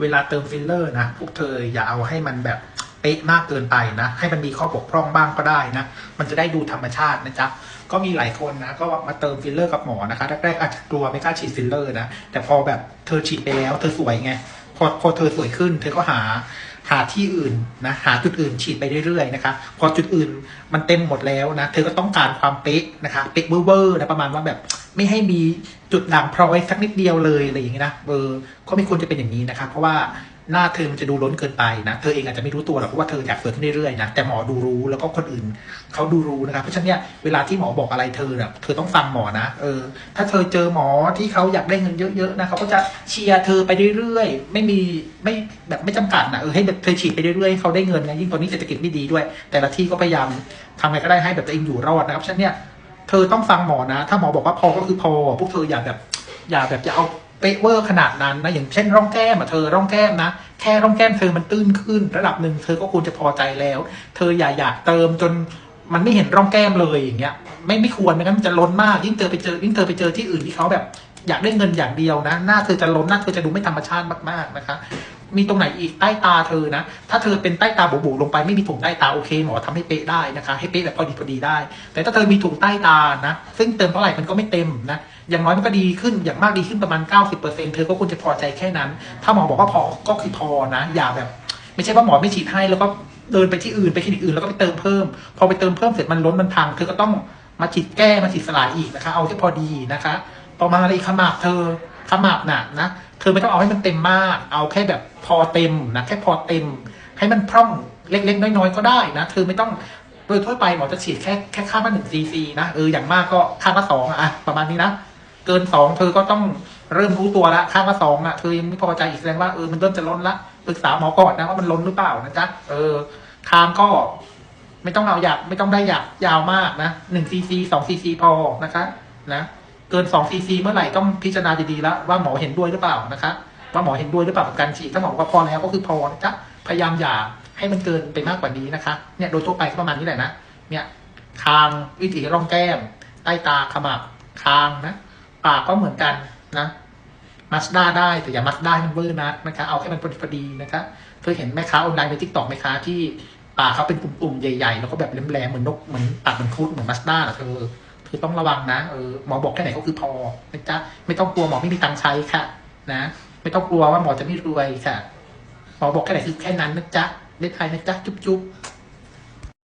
เวลาเติมฟิลเลอร์นะพวกเธออย่าเอาให้มันแบบเป๊ะมากเกินไปนะ ให้มันมีข้อบกพร่องบ้างก็ได้นะ มันจะได้ดูธรรมชาตินะจ๊ะ ก็มีหลายคนนะ ก็มาเติมฟิลเลอร์กับหมอนะคะแรกๆอาจจะกลัวไม่กล้าฉีดฟิลเลอร์นะ แต่พอแบบเธอฉีดไปแล้ว เธอสวยไง พอพอเธอสวยขึ้น เธอก็หา หาที่อื่นนะหาจุดอื่นฉีดไปเรื่อยๆนะคะพอจุดอื่นมันเต็มหมดแล้วนะเธอก็ต้องการความเป๊ะนะคะเป๊ะเวอร์ๆนะประมาณว่าแบบไม่ให้มีจุดด่างพร้อยสักนิดเดียวเลยอะไรอย่างเงี้ยนะเออก็ไม่ควรจะเป็นอย่างนี้นะคะเพราะว่า หน้าเธอมันจะดูล้นเกินไปนะ เธอเองอาจจะไม่รู้ตัวหรอกเพราะว่าเธออยากสวยขึ้นเรื่อยๆนะ แต่หมอดูรู้แล้วก็คนอื่นเขาดูรู้นะครับ เพราะฉะนั้นเนี่ยเวลาที่หมอบอกอะไรเธอเนี่ยเธอต้องฟังหมอนะ เออ ถ้าเธอเจอหมอที่เขาอยากได้เงินเยอะๆนะเขาก็จะเชียร์เธอไปเรื่อยๆ ไม่มีไม่แบบไม่จำกัดนะเออให้แบบเธอฉีดไปเรื่อยๆให้เขาได้เงินนะยิ่งตอนนี้เศรษฐกิจไม่ดีด้วย แต่ละที่ก็พยายามทำไงก็ได้ให้แบบตัวเองอยู่รอดนะครับ ฉะนั้นเนี่ยเธอต้องฟังหมอนะ ถ้าหมอบอกว่าพอก็คือพอ พวกเธออย่าแบบ อย่าแบบจะเอา เป๊ะเวอร์ขนาดนั้นนะอย่างเช่นร่องแก้มอะเธอร่องแก้มนะ แค่ร่องแก้มเธอมันตื้นขึ้น ระดับหนึ่งเธอก็ควรจะพอใจแล้ว เธออย่าอยากเติมจนมันไม่เห็นร่องแก้มเลยอย่างเงี้ยไม่ไม่ควรไม่งั้นมันจะล้นมาก ยิ่งเธอไปเจอยิ่งเธอไปเจอที่อื่นที่เขาแบบอยากได้เงินอย่างเดียวนะ หน้าเธอจะล้นหน้าเธอจะดูไม่ธรรมชาติมากๆนะคะ มีตรงไหนอีกใต้ตาเธอนะ ถ้าเธอเป็นใต้ตาโบ๋ๆลงไปไม่มีถุงใต้ตาโอเคหมอทำให้เป๊ะได้นะคะ ให้เป๊ะแบบพอดีพอดีได้ แต่ถ้าเธอมีถุงใต้ตานะ ซึ่งเติมเท่าไหร่มันก็ไม่เต็มนะ อย่างน้อยมันก็ดีขึ้นอย่างมากดีขึ้นประมาณ 90%เธอก็ควรจะพอใจแค่นั้น ถ้าหมอบอกว่าพอก็คือพอนะ อย่าแบบ ไม่ใช่ว่าหมอไม่ฉีดให้แล้วก็เดินไปที่อื่นไปคลินิกอื่นแล้วก็ไปเติมเพิ่ม พอไปเติมเพิ่มเสร็จมันล้นมันพังเธอก็ต้องมาฉีดแก้มาฉีดสลายอีกนะคะ เอาที่พอดีนะคะ ต่อมาอะไรขมับเธอ ขมับน่ะนะเธอไม่ต้องเอาให้มันเต็มมาก เอาแค่แบบพอเต็มนะแค่พอเต็ม ให้มันพร่องเล็กๆน้อยๆก็ได้นะเธอไม่ต้องโดยทั่วไปหมอจะฉีดแค่แค่ข้างละหนึ่งซีซีนะเอออย่างมากก็ข้างละสองอะประมาณนี้นะเกินสองเธอก็ต้องเริ่มรู้ตัวละข้างละสองอะเธอยังไม่พอใจอีกแสดงว่าเออมันเริ่มจะล้นละปรึกษาหมอก่อนนะว่ามันล้นหรือเปล่านะจ๊ะเออคางก็ไม่ต้องเอาอยากไม่ต้องได้อยากยาวมากนะหนึ่งซีซีสองซีซีพอนะคะ นะ เกิน2ซีซีเมื่อไหร่ต้องพิจารณาดีๆแล้วว่าหมอเห็นด้วยหรือเปล่านะคะว่าหมอเห็นด้วยหรือเปล่ากับการฉีดถ้าหมอบอกว่าพอแล้วก็คือพอนะจ๊ะพยายามอย่าให้มันเกินไปมากกว่านี้นะคะเนี่ยโดยทั่วไปก็ประมาณนี้แหละนะเนี่ยคางวิถีร่องแก้ม ใต้ตาขมับคางนะปากก็เหมือนกันนะมัสด้าได้แต่อย่ามัสด้าให้มันเวอร์นักนะคะเอาแค่มันพอดีพอดีนะคะเคยเห็นแม่ค้าออนไลน์ในทิกตอกไหมคะที่ปากเขาเป็นปุ่มๆใหญ่ๆแล้วก็แบบแหลมๆเหมือนนกเหมือนปากเหมือนครุฑเหมือนมัสด้าเธอ คือต้องระวังนะเออหมอบอกแค่ไหนก็คือพอนะจ๊ะไม่ต้องกลัวหมอไม่มีตังค์ใช้ค่ะ นะ ไม่ต้องกลัวว่าหมอจะไม่รวยค่ะ หมอบอกแค่ไหนคือแค่นั้นนะจ๊ะเล่นไทยนะจ๊ะจุ๊บจุ๊บ